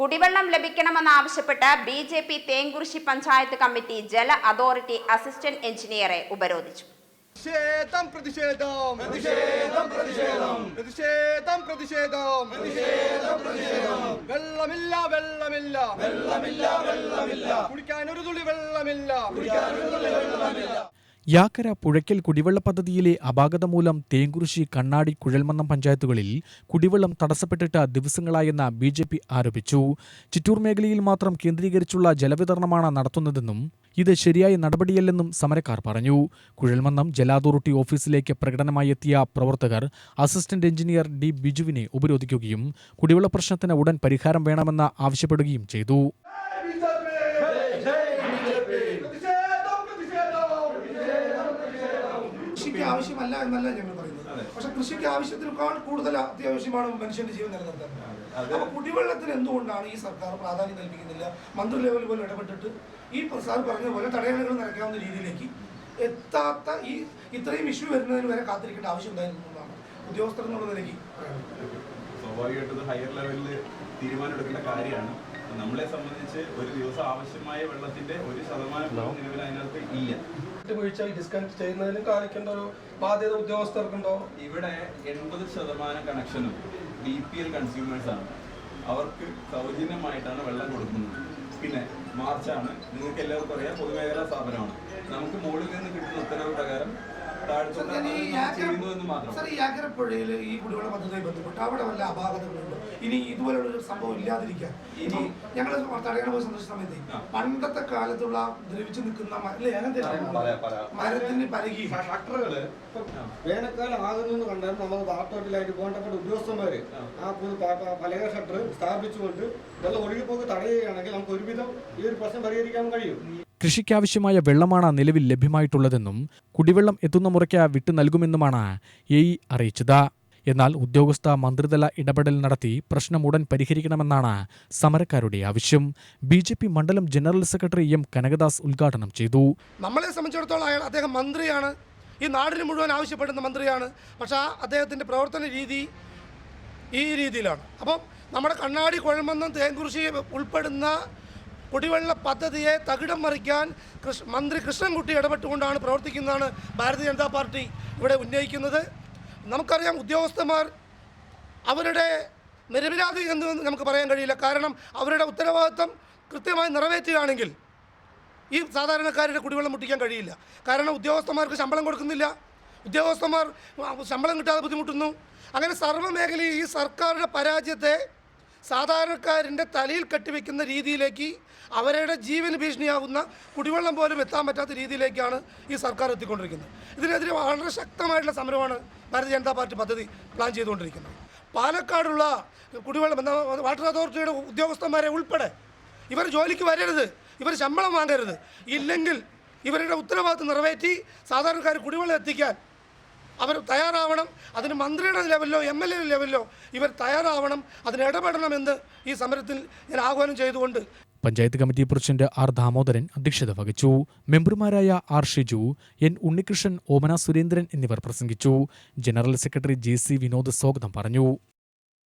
കുടിവെള്ളം ലഭിക്കണമെന്നാവശ്യപ്പെട്ട് B J P Thenkurissi panchayat committee ജല authority assistant എഞ്ചിനീയറെ ഉപരോധിച്ചു. പ്രതിഷേധം പ്രതിഷേധം. പ്രതിഷേധം പ്രതിഷേധം. പ്രതിഷേധം പ്രതിഷേധം. പ്രതിഷേധം പ്രതിഷേധം. വെള്ളമില്ല വെള്ളമില്ല. വെള്ളമില്ല വെള്ളമില്ല. കുടിക്കാൻ ഒരു തുള്ളി വെള്ളമില്ല. കുടിക്കാൻ ഒരു തുള്ളി വെള്ളമില്ല. യാക്കര പുഴയ്ക്കൽ കുടിവെള്ള പദ്ധതിയിലെ അപാകത മൂലം തേങ്കുറിശി കണ്ണാടി കുഴൽമന്നം പഞ്ചായത്തുകളിൽ കുടിവെള്ളം തടസ്സപ്പെട്ടിട്ട് ദിവസങ്ങളായെന്ന് ബി ജെ പി ആരോപിച്ചു. ചിറ്റൂർ മേഖലയിൽ മാത്രം കേന്ദ്രീകരിച്ചുള്ള ജലവിതരണമാണ് നടത്തുന്നതെന്നും ഇത് ശരിയായ നടപടിയല്ലെന്നും സമരക്കാർ പറഞ്ഞു. കുഴൽമന്നം ജല അതോറിറ്റി ഓഫീസിലേക്ക് പ്രകടനമായി എത്തിയ പ്രവർത്തകർ അസിസ്റ്റന്റ് എഞ്ചിനീയർ ഡി ബിജുവിനെ ഉപരോധിക്കുകയും കുടിവെള്ള പ്രശ്നത്തിന് ഉടൻ പരിഹാരം വേണമെന്ന് ആവശ്യപ്പെടുകയും ചെയ്തു. ആവശ്യമല്ല എന്നല്ല ഞങ്ങൾ പറയുന്നത്. പക്ഷെ കൃഷിക്ക് ആവശ്യത്തിനേക്കാൾ കൂടുതൽ അത്യാവശ്യമാണ് മനുഷ്യന്റെ ജീവൻ നിലനിർത്താൻ അപ്പൊ കുടിവെള്ളത്തിന് എന്തുകൊണ്ടാണ് ഈ സർക്കാർ പ്രാധാന്യം നൽകിക്കുന്നില്ല മന്ത്രി ലെവലിൽ പോലും ഇടപെട്ടിട്ട് ഈ സാർ പറഞ്ഞ പോലെ തടയണകൾ നിറയ്ക്കാവുന്ന രീതിയിലേക്ക് എത്താത്ത ഈ ഇത്രയും ഇഷ്യൂ വരുന്നതിന് വരെ കാത്തിരിക്കേണ്ട ആവശ്യം ഉണ്ടായിരുന്നു എന്നാണ് ഉദ്യോഗസ്ഥർ എന്നുള്ള നിലയ്ക്ക്. സ്വാഭാവികമായിട്ടും ഹയർ ലെവലിൽ തീരുമാനം എടുക്കേണ്ട കാര്യമാണ്. നമ്മളെ സംബന്ധിച്ച് ഒരു ദിവസം ആവശ്യമായ വെള്ളത്തിന്റെ ഒരു ശതമാനം പോലും നിലവിൽ അതിനകത്ത് ഇല്ല. വീഴ്ച ഡിസ്കണക്ട് ചെയ്യുന്നതിന് കാണിക്കേണ്ട ഒരു ബാധ്യത ഉദ്യോഗസ്ഥർക്കുണ്ടോ? ഇവിടെ എൺപത് ശതമാനം കണക്ഷനും ബി പി എൽ കൺസ്യൂമേഴ്സ് ആണ്. അവർക്ക് സൗജന്യമായിട്ടാണ് വെള്ളം കൊടുക്കുന്നത്. പിന്നെ മാർച്ചാണ്. നിങ്ങൾക്ക് എല്ലാവർക്കും അറിയാം പൊതുമേഖലാ സ്ഥാപനമാണ്. നമുക്ക് മുകളിൽ നിന്ന് കിട്ടുന്ന ഉത്തരവ് പ്രകാരം ഞാൻ ഈ മാത്രം. സാർ ഈ യാക്കരപ്പുഴയിൽ ഈ കുടിവെള്ള പദ്ധതിയുമായി ബന്ധപ്പെട്ട് അവിടെ വല്ല അപാകതകളുണ്ട്? ഇനി ഇതുപോലുള്ള ഒരു സംഭവം ഇല്ലാതിരിക്കാൻ. ഇനി ഞങ്ങൾ തടയണ പോയി സന്ദർശിച്ച സമയത്ത് പണ്ടത്തെ കാലത്തുള്ള ദ്രവിച്ചു നിൽക്കുന്ന മരത്തിന്റെ പലകി ഷട്ടറുകൾ വേനൽക്കാലം ആകുന്നു കണ്ടാൽ നമ്മൾ വാട്ടോട്ടിലായിട്ട് ബന്ധപ്പെട്ട ഉദ്യോഗസ്ഥന്മാര്. ആ. പലക ഷട്ടർ സ്ഥാപിച്ചുകൊണ്ട് വെള്ളം ഒഴുകിപ്പോക്ക് തടയുകയാണെങ്കിൽ നമുക്ക് ഒരുവിധം ഈ ഒരു പ്രശ്നം പരിഹരിക്കാൻ കഴിയും. കൃഷിക്കാവശ്യമായ വെള്ളമാണ് നിലവിൽ ലഭ്യമായിട്ടുള്ളതെന്നും കുടിവെള്ളം എത്തുന്ന മുറയ്ക്ക് വിട്ടു നൽകുമെന്നുമാണ് എ അറിയിച്ചത്. എന്നാൽ ഉദ്യോഗസ്ഥ മന്ത്രിതല ഇടപെടൽ നടത്തി പ്രശ്നം ഉടൻ പരിഹരിക്കണമെന്നാണ് സമരക്കാരുടെ ആവശ്യം. ബി ജെ പി മണ്ഡലം ജനറൽ സെക്രട്ടറി എം കനകദാസ് ഉദ്ഘാടനം ചെയ്തു. നമ്മളെ സംബന്ധിച്ചിടത്തോളം അയാൾ അദ്ദേഹം മന്ത്രിയാണ്. ഈ നാടിന് മുഴുവൻ ആവശ്യപ്പെടുന്ന മന്ത്രിയാണ്. പക്ഷേ ആ അദ്ദേഹത്തിന്റെ പ്രവർത്തന രീതി ഈ രീതിയിലാണ്. അപ്പം നമ്മുടെ കണ്ണാടി കുഴമെന്നും തേങ്കുറിശി ഉൾപ്പെടുന്ന കുടിവെള്ള പദ്ധതിയെ തകിടം മറിക്കാൻ മന്ത്രി കൃഷ്ണൻകുട്ടി ഇടപെട്ടുകൊണ്ടാണ് പ്രവർത്തിക്കുന്നതാണ് ഭാരതീയ ജനതാ പാർട്ടി ഇവിടെ ഉന്നയിക്കുന്നത്. നമുക്കറിയാം ഉദ്യോഗസ്ഥന്മാർ അവരുടെ നിരപരാധി എന്ന് നമുക്ക് പറയാൻ കഴിയില്ല. കാരണം അവരുടെ ഉത്തരവാദിത്തം കൃത്യമായി നിറവേറ്റുകയാണെങ്കിൽ ഈ സാധാരണക്കാരുടെ കുടിവെള്ളം മുട്ടിക്കാൻ കഴിയില്ല. കാരണം ഉദ്യോഗസ്ഥന്മാർക്ക് ശമ്പളം കൊടുക്കുന്നില്ല. ഉദ്യോഗസ്ഥന്മാർ ശമ്പളം കിട്ടാതെ ബുദ്ധിമുട്ടുന്നു. അങ്ങനെ സർവമേഖലയിൽ ഈ സർക്കാരുടെ പരാജയത്തെ സാധാരണക്കാരന്റെ തലയിൽ കെട്ടിവെക്കുന്ന രീതിയിലേക്ക് അവരുടെ ജീവന് ഭീഷണിയാകുന്ന കുടിവെള്ളം പോലും എത്താൻ പറ്റാത്ത രീതിയിലേക്കാണ് ഈ സർക്കാർ എത്തിക്കൊണ്ടിരിക്കുന്നത്. ഇതിനെതിരെ വളരെ ശക്തമായിട്ടുള്ള സമരമാണ് ഭാരതീയ ജനതാ പാർട്ടി പദ്ധതി പ്ലാൻ ചെയ്തുകൊണ്ടിരിക്കുന്നത്. പാലക്കാടുള്ള കുടിവെള്ളം എന്താ വാട്ടർ അതോറിറ്റിയുടെ ഉദ്യോഗസ്ഥന്മാരെ ഉൾപ്പെടെ ഇവർ ജോലിക്ക് വരരുത് ഇവർ ശമ്പളം വാങ്ങരുത്. ഇല്ലെങ്കിൽ ഇവരുടെ ഉത്തരവാദിത്വം നിറവേറ്റി സാധാരണക്കാർ കുടിവെള്ളം എത്തിക്കാൻ അവർ തയ്യാറാവണം അതിന് മന്ത്രിയുടെ ലെവലിലോ എം എൽ എ ലെവലിലോ ഇവർ തയ്യാറാവണം അതിന് ഇടപെടണമെന്ന് ഈ സമരത്തിൽ ഞാൻ ആഹ്വാനം ചെയ്തുകൊണ്ട് panchayat committee president R Damodaran അധ്യക്ഷത വഹിച്ചു. മെമ്പർമാരായ ആർ ഷിജു എൻ ഉണ്ണികൃഷ്ണൻ ഓമന സുരേന്ദ്രൻ എന്നിവർ പ്രസംഗിച്ചു. General secretary J C Vinod സ്വാഗതം പറഞ്ഞു.